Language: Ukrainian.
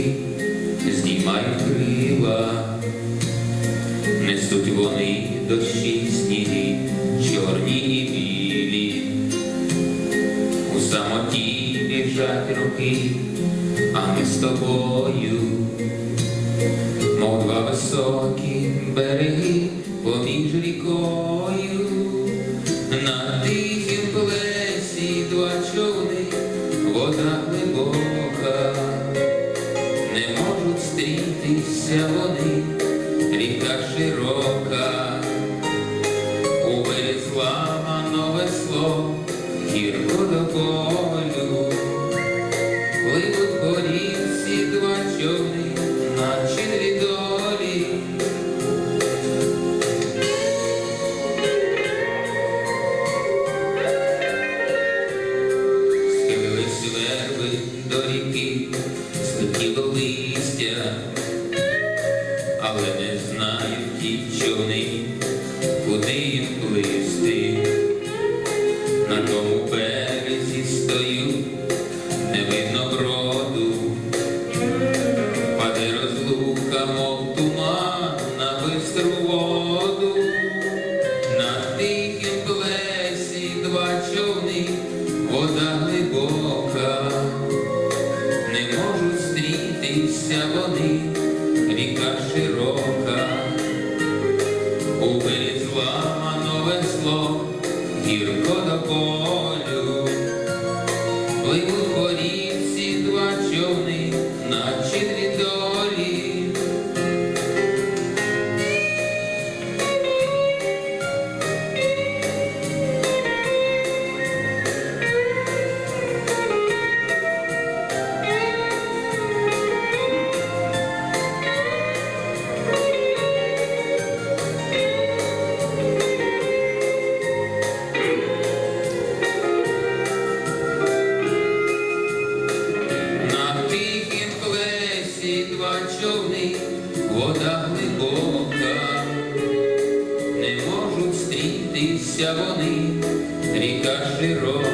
птахи крила, несуть вони дощі сніги, чорні і білі, у самоті біжать роки, а ми з тобою, мов два високі береги поміж рікою, на тихім плесі два човни, вода стрітися вони, ріка широка, у берег зламано весло, гірко до полю, пливуть горівці два човни, наче дві долі. Схилились верби до ріки, злетіло листя, але не знають ті човни, куди їм плисти. На тому березі стою, не видно броду, паде розлука, мов туман на бистру воду. На тихім плесі два човни, вода глибока, не можуть стрітися вони, ріка широка, гірко до полю, вони, ріка широка,